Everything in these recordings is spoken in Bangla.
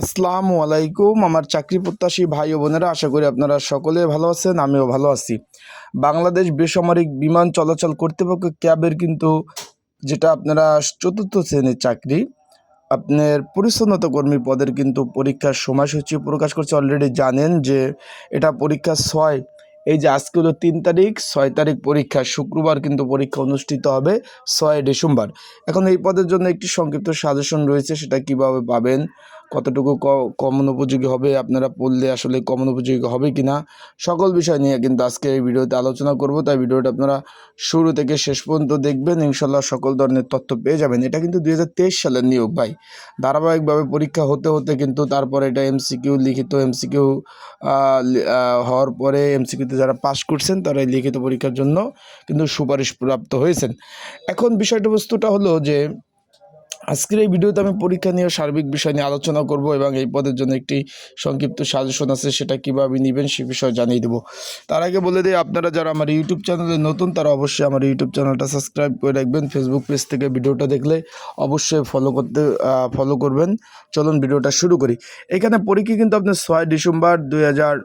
আসসালামু আলাইকুম, আমার চাকরি প্রত্যাশী ভাই ও বোনেরা, আশা করি আপনারা সকলে ভালো আছেন, আমিও ভালো আছি। বাংলাদেশ বেসামরিক বিমান চলাচল কর্তৃপক্ষ ক্যাবের কিন্তু যেটা আপনারা চতুর্থ শ্রেণির চাকরি, আপনার পরিচ্ছন্নতা কর্মী পদের কিন্তু পরীক্ষার সময়সূচি প্রকাশ করছে। অলরেডি জানেন যে এটা পরীক্ষা ছয়, এই যে আজকে হলো তিন তারিখ, ছয় তারিখ পরীক্ষা, শুক্রবার কিন্তু পরীক্ষা অনুষ্ঠিত হবে ছয় ডিসেম্বর। এখন এই পদের জন্য একটি সংক্ষিপ্ত সাজেশন রয়েছে, সেটা কীভাবে পাবেন কতটুকু কমন উপযোগী হবে, আপনারা পড়লে আসলে কমন উপযোগী হবে কি না সকল বিষয় নিয়ে কিন্তু আজকে এই ভিডিওতে আলোচনা করব। তাই ভিডিওটা আপনারা শুরু থেকে শেষ পর্যন্ত দেখবেন ইনশাল্লাহ সকল ধরনের তথ্য পেয়ে যাবেন। এটা কিন্তু দুই হাজার তেইশ সালের নিয়োগ ভাই। ধারাবাহিকভাবে পরীক্ষা হতে হতে কিন্তু তারপরে এটা এমসিকিউ লিখিত এমসিকিউ হওয়ার পরে এমসিকিউতে যারা পাশ করছেন, তারা লিখিত পরীক্ষার জন্য কিন্তু সুপারিশ প্রাপ্ত হয়েছেন। এখন বিষয়টা বস্তুটা হলো যে আজকের এই ভিডিওতে আমি পরীক্ষা নিয়ে সার্বিক বিষয় নিয়ে আলোচনা করব এবং এই পদের জন্য একটি সংক্ষিপ্ত সাজেশন আছে, সেটা কীভাবে নেবেন সে বিষয়ে জানিয়ে দেবো। তার আগে বলে দিই, আপনারা যারা আমার ইউটিউব চ্যানেলে নতুন, তারা অবশ্যই আমার ইউটিউব চ্যানেলটা সাবস্ক্রাইব করে রাখবেন। ফেসবুক পেজ থেকে ভিডিওটা দেখলে অবশ্যই ফলো করতে ফলো করবেন। চলুন ভিডিওটা শুরু করি। এখানে পরীক্ষা কিন্তু আপনার ছয় ডিসেম্বর দুই হাজার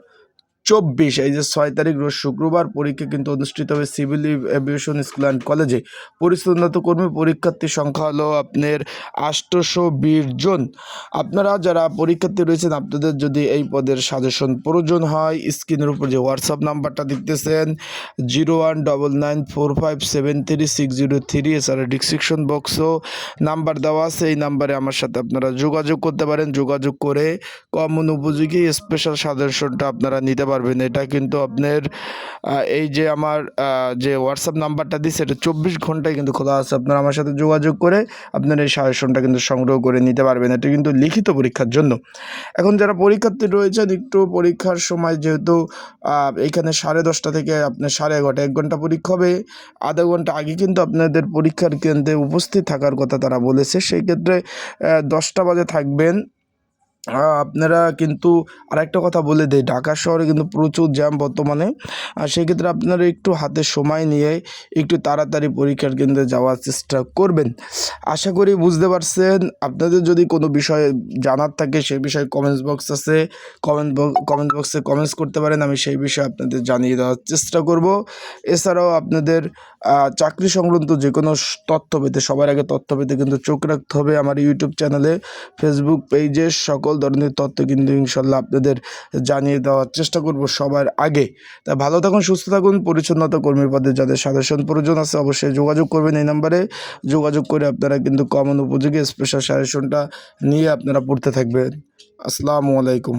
চব্বিশ, এই যে ছয় তারিখ রোজ শুক্রবার পরীক্ষা কিন্তু অনুষ্ঠিত হবে সিভিল এভিয়েশন স্কুল অ্যান্ড কলেজে। পরিচ্ছন্নতা কর্মী পরীক্ষার্থীর সংখ্যা হলো আপনার আষ্টশো বিশ জন। আপনারা যারা পরীক্ষার্থী রয়েছেন, আপনাদের যদি এই পদের সাজেশন প্রয়োজন হয়, স্ক্রিনের উপর যে হোয়াটসঅ্যাপ নাম্বারটা দেখতেছেন zero one double nine four five seven three six zero three এছাড়া ডিসক্রিপশন বক্সও নাম্বার দেওয়া আছে। এই নাম্বারে আমার সাথে আপনারা যোগাযোগ করতে পারেন। যোগাযোগ করে কমন উপযোগী স্পেশাল সাজেশনটা আপনারা নিতে পারবেন। এটা কিন্তু আপনার এই যে আমার যে হোয়াটসঅ্যাপ নাম্বারটা দিচ্ছে এটা চব্বিশ ঘন্টায় কিন্তু খোলা আছে। আপনারা আমার সাথে যোগাযোগ করে আপনার এই সাজেশনটা কিন্তু সংগ্রহ করে নিতে পারবেন। এটা কিন্তু লিখিত পরীক্ষার জন্য। এখন যারা পরীক্ষার্থী রয়েছেন, একটু পরীক্ষার সময় যেহেতু এখানে সাড়ে দশটা থেকে আপনার সাড়ে এগারোটা, এক ঘণ্টা পরীক্ষা হবে। আধা ঘণ্টা আগে কিন্তু আপনাদের পরীক্ষার কেন্দ্রে উপস্থিত থাকার কথা তারা বলেছে। সেই ক্ষেত্রে দশটা বাজে থাকবেন। আপনারা কিন্তু আরেকটা কথা বলে দেয় ঢাকা শহরে কিন্তু প্রচুর জ্যাম বর্তমানে। আর সেক্ষেত্রে আপনারা একটু হাতে সময় নিয়ে একটু তাড়াতাড়ি পরীক্ষার কেন্দ্রে যাওয়ার চেষ্টা করবেন। আশা করি বুঝতে পারছেন, আপনাদের যদি কোনো বিষয়ে জানার থাকে সেই বিষয়ে কমেন্টস বক্স আছে কমেন্ট কমেন্ট বক্সে কমেন্টস করতে পারেন, আমি সেই বিষয়ে আপনাদের জানিয়ে দেওয়ার চেষ্টা করব। এছাড়াও আপনাদের চাকরি সংক্রান্ত যে কোনো তথ্য পেতে, সবার আগে তথ্য পেতে কিন্তু চোখ রাখতে হবে আমার ইউটিউব চ্যানেলে ফেসবুক পেজে সকল ধরনের তথ্য কিন্তু ইনশাল্লাহ আপনাদের জানিয়ে দেওয়ার চেষ্টা করব সবার আগে। তা ভালো থাকুন, সুস্থ থাকুন, পরিচ্ছন্নতা কর্মী পদে যাদের সাজেশন প্রয়োজন আছে অবশ্যই যোগাযোগ করবেন এই নাম্বারে। যোগাযোগ করে আপনারা কিন্তু কমন উপযোগী স্পেশাল সাজেশনটা নিয়ে আপনারা পড়তে থাকবেন। আসসালামু আলাইকুম।